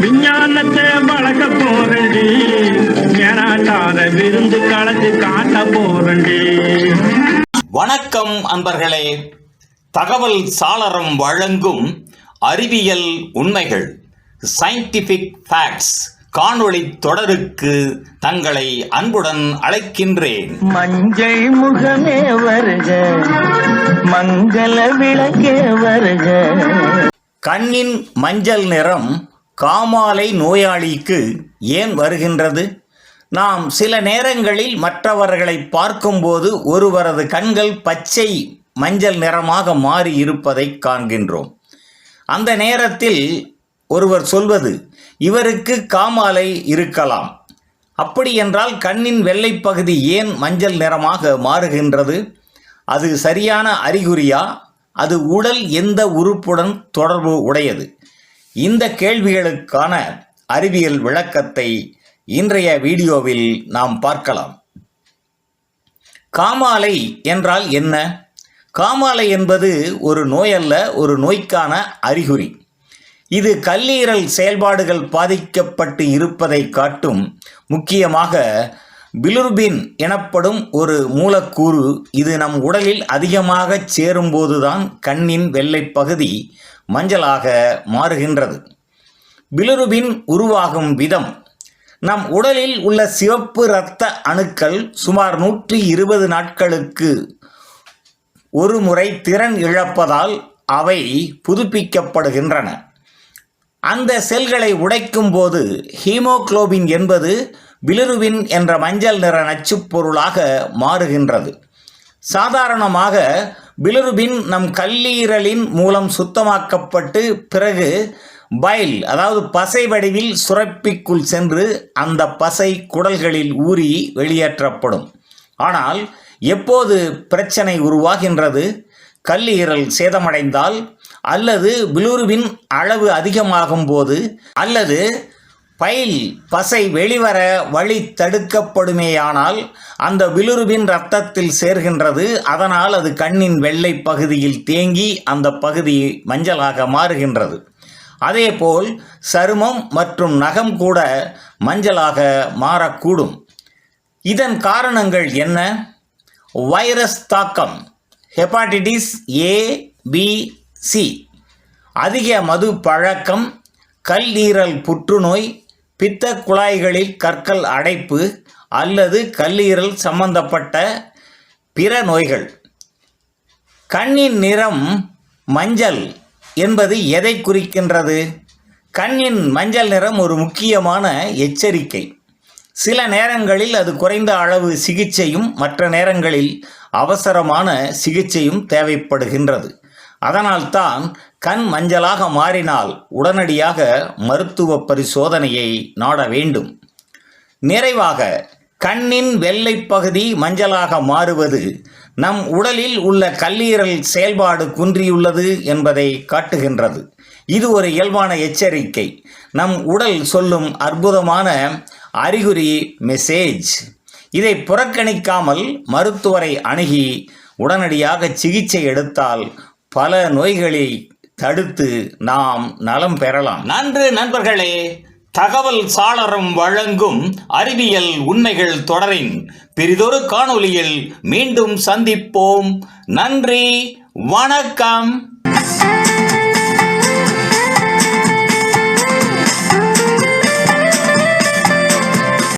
விஞ்ஞானத்தை வளர்க்க போறண்டி ஏனாட்டாத விருந்து கலந்து காட்ட போறண்டி வணக்கம் அன்பர்களே. தகவல் சாளரம் வழங்கும் அறிவியல் உண்மைகள் சயின்டிபிக் ஃபேக்ட்ஸ் காணொளி தொடருக்கு தங்களை அன்புடன் அழைக்கின்றேன். மஞ்சள் முகமே வருக மங்கள விளக்கே வருக. கண்ணின் மஞ்சள் நிறம் காமாலை நோயாளிக்கு ஏன் வருகின்றது? நாம் சில நேரங்களில் மற்றவர்களை பார்க்கும்போது ஒருவரது கண்கள் பச்சை மஞ்சள் நிறமாக மாறி இருப்பதை காண்கின்றோம். அந்த நேரத்தில் ஒருவர் சொல்வது இவருக்கு காமாலை இருக்கலாம். அப்படி என்றால் கண்ணின் வெள்ளை பகுதி ஏன் மஞ்சள் நிறமாக மாறுகின்றது? அது சரியான அறிகுறியா? அது உடல் எந்த உறுப்புடன் தொடர்பு உடையது? இந்த கேள்விகளுக்கான அறிவியல் விளக்கத்தை இன்றைய வீடியோவில் நாம் பார்க்கலாம். காமாலை என்றால் என்ன? காமாலை என்பது ஒரு நோயல்ல ஒரு நோய்க்கான அறிகுறி. இது கல்லீரல் செயல்பாடுகள் பாதிக்கப்பட்டு இருப்பதை காட்டும் முக்கியமாக பிலுர்பின் எனப்படும் ஒரு மூலக்கூறு. இது நம் உடலில் அதிகமாக சேரும்போதுதான் கண்ணின் வெள்ளை பகுதி மஞ்சளாக மாறுகின்றது. பிலிருபின் உருவாகும் விதம். நம் உடலில் உள்ள சிவப்பு இரத்த அணுக்கள் சுமார் நூற்றி இருபது நாட்களுக்கு ஒரு முறை திறன் இழப்பதால் அவை புதுப்பிக்கப்படுகின்றன. அந்த செல்களை உடைக்கும் போது ஹீமோகுளோபின் என்பது பிலிருவின் என்ற மஞ்சள் நிற நச்சுப் பொருளாக மாறுகின்றது. சாதாரணமாக பிலிருபின் நம் கல்லீரலின் மூலம் சுத்தமாக்கப்பட்டு பிறகு பைல் அதாவது பசை வடிவில் சுரப்பிக்குள் சென்று அந்த பசை குடல்களில் ஊறி வெளியேற்றப்படும். ஆனால் எப்போது பிரச்சனை உருவாகின்றது? கல்லீரல் சேதமடைந்தால் அல்லது பிலூருவின் அளவு அதிகமாகும் போது அல்லது பைல் பசை வெளிவர வழி தடுக்கப்படுமேயானால் அந்த விலுருவின் இரத்தத்தில் சேர்கின்றது. அதனால் அது கண்ணின் வெள்ளை பகுதியில் தேங்கி அந்த பகுதி மஞ்சளாக மாறுகின்றது. அதேபோல் சருமம் மற்றும் நகம் கூட மஞ்சளாக மாறக்கூடும். இதன் காரணங்கள் என்ன? வைரஸ் தாக்கம் ஹெப்பாட்டிட்டிஸ் ஏ பி சி. அதிக மது பழக்கம் கல்லீரல் புற்றுநோய் பித்த குழாய்களில் கற்கள் அடைப்பு அல்லது கல்லீரல் சம்பந்தப்பட்ட பிற நோய்கள். கண்ணின் நிறம் மஞ்சள் என்பது எதை குறிக்கின்றது? கண்ணின் மஞ்சள் நிறம் ஒரு முக்கியமான எச்சரிக்கை. சில நேரங்களில் அது குறைந்த அளவு சிகிச்சையும் மற்ற நேரங்களில் அவசரமான சிகிச்சையும் தேவைப்படுகின்றது. அதனால்தான் கண் மஞ்சளாக மாறினால் உடனடியாக மருத்துவ பரிசோதனையை நாட வேண்டும். நிறைவாக கண்ணின் வெள்ளை பகுதி மஞ்சளாக மாறுவது நம் உடலில் உள்ள கல்லீரல் செயல்பாடு குன்றியுள்ளது என்பதை காட்டுகின்றது. இது ஒரு இயல்பான எச்சரிக்கை. நம் உடல் சொல்லும் அற்புதமான அறிகுறி மெசேஜ். இதை புறக்கணிக்காமல் மருத்துவரை அணுகி உடனடியாக சிகிச்சை எடுத்தால் பல நோய்களை தடுத்து நாம் நலம் பெறலாம். நன்று நண்பர்களே தகவல் சாளரம் வழங்கும் அறிவியல் உண்மைகள் தொடரின் பெரிதொரு காணொளியில் மீண்டும் சந்திப்போம். நன்றி வணக்கம்.